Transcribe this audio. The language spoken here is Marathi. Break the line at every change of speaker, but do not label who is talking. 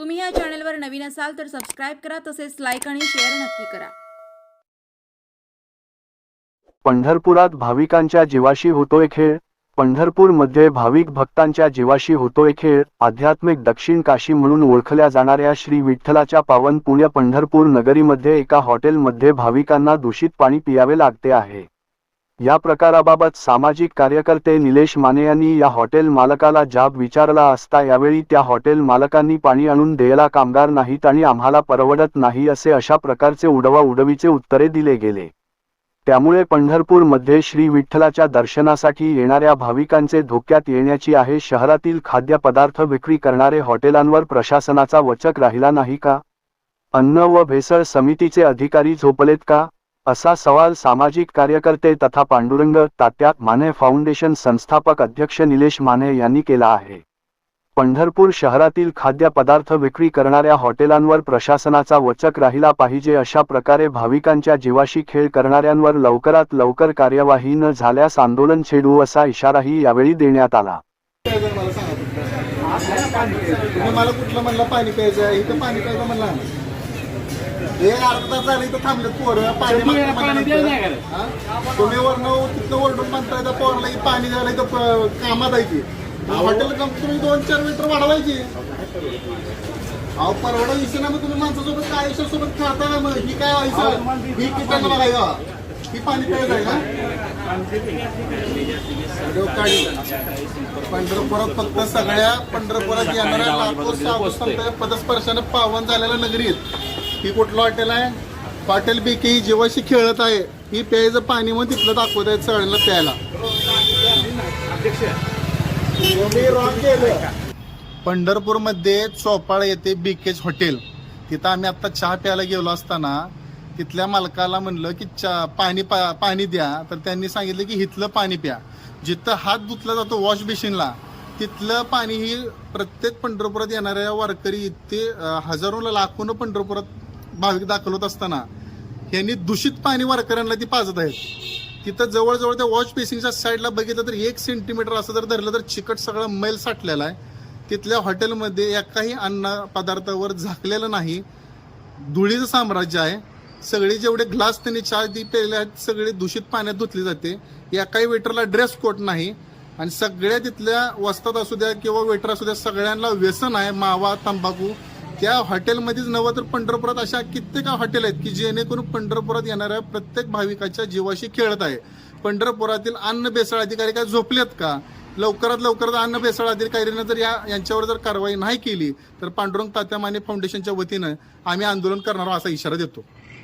तुम्ही या चॅनलवर नवीन असाल तर सबस्क्राईब करा तसेच लाईक आणि शेअर नक्की करा.
पंढरपुरात भाविकांच्या जीवाशी होतोय खेळ पंढरपूरमध्ये भाविक भक्तांच्या जीवाशी होतोय खेळ आध्यात्मिक दक्षिण काशी म्हणून ओळखल्या जाणाऱ्या श्री विठ्ठलाच्या पावन पुण्य पंढरपूर नगरीमध्ये एका हॉटेलमध्ये भाविकांना दूषित पाणी पियावे लागते आहे. या प्रकाराबाबत सामाजिक कार्यकर्ते निलेश माने यांनी या हॉटेल मालकाला जाब विचारला असता यावेळी त्या हॉटेल मालकांनी पाणी आणून द्यायला कामगार नाहीत आणि आम्हाला परवडत नाही असे अशा प्रकारचे उडवा उडवीचे उत्तरे दिले गेले. त्यामुळे पंढरपूरमध्ये श्री विठ्ठलाच्या दर्शनासाठी येणाऱ्या भाविकांचे धोक्यात येण्याची आहे. शहरातील खाद्यपदार्थ विक्री करणारे हॉटेलांवर प्रशासनाचा वचक राहिला नाही का? अन्न व भेसळ समितीचे अधिकारी झोपलेत का? असा सवाल सामाजिक कार्यकर्ते तथा पांडुरंग तात्या माने फाउंडेशन संस्थापक अध्यक्ष निलेश माने यांनी केला आहे. पंढरपूर शहरातील खाद्यपदार्थ विक्री करणाऱ्या हॉटेलांवर प्रशासनाचा वचक राहिला पाहिजे अशा प्रकारे भाविकांच्या जीवाशी खेळ करणाऱ्यांवर लवकरात लवकर कार्यवाही न झाल्यास आंदोलन छेडू असा इशाराही यावेळी देण्यात आला.
मला मला कुठलं म्हणलं पाणी प्यायचं आहे? इथं पाणी प्यायचं म्हणलं हे अर्धा तास झालं इथं थांबलेत पोरं पाणी मागतो. हा? तुम्ही वरनं तिथनं ओरडून म्हणताय त्या पोरला की पाणी द्यायला इथं प- कामात आहे की. हॉटेल कम तुम्ही दोन चार मीटर वाढवायची. अहो परवडा विषय ना मग तुम्ही माणसासोबत काय आयुष्यासोबत खेळता का मग? ही काय व्हायचं ही किटांना बघायला ही पाणी प्यायचं आहे का. पंढरपुरात फक्त सगळ्या पंढरपुरात येणाऱ्या लाखो साधू संत पदस्पर्शाने पावन झालेल्या नगरीत ही कुठलं हॉटेल आहे? हॉटेल बीके ही जीवाशी खेळत आहे. ही प्यायचं पाणी मग तिथलं दाखवत आहे सगळ्यांना प्यायला. पंढरपूरमध्ये चोपाळ येथे बीकेज हॉटेल. तिथं आम्ही आत्ता चहा प्यायला गेलो असताना तिथल्या मालकाला म्हणलं की चा पाणी पा पाणी द्या. तर त्यांनी सांगितलं की इथलं पाणी प्या. जिथं हात धुतला जातो वॉश बेसिनला तिथलं पाणी ही प्रत्येक पंढरपुरात येणाऱ्या वारकरी इथे हजारो हजारोला लाखोनं पंढरपुरात भाविक दाखल होत असताना यांनी दूषित पाणी वारकऱ्यांना ती पाजत आहेत. तिथं जवळजवळ त्या वॉश बेसिंगच्या साईडला बघितलं तर एक सेंटीमीटर असं जर धरलं तर चिकट सगळं मैल साठलेला आहे. तिथल्या हॉटेलमध्ये एकाही अन्न पदार्थावर झाकलेलं नाही. धुळीचं साम्राज्य आहे. सगळे जेवढे ग्लास त्यांनी चहा दी पेले आहेत सगळे दूषित पाण्यात धुतले जाते. एकाही वेटरला ड्रेस कोट नाही. आणि सगळ्या तिथल्या वस्तात असू द्या किंवा वेटर असू द्या सगळ्यांना व्यसन आहे. मावा तंबाखू त्या हॉटेलमध्येच नव्हे तर पंढरपुरात अशा कित्येक हॉटेल आहेत की जेणेकरून पंढरपुरात येणाऱ्या प्रत्येक भाविकाच्या जीवाशी खेळत आहे. पंढरपुरातील अन्न बेसळ अधिकारी काय झोपलेत का? लवकरात लवकरात अन्न बेसळ अधिकारीनं जर या यांच्यावर जर कारवाई नाही केली तर पांडुरंग तात्या माने फाउंडेशनच्या वतीनं आम्ही आंदोलन करणार असा इशारा देतो.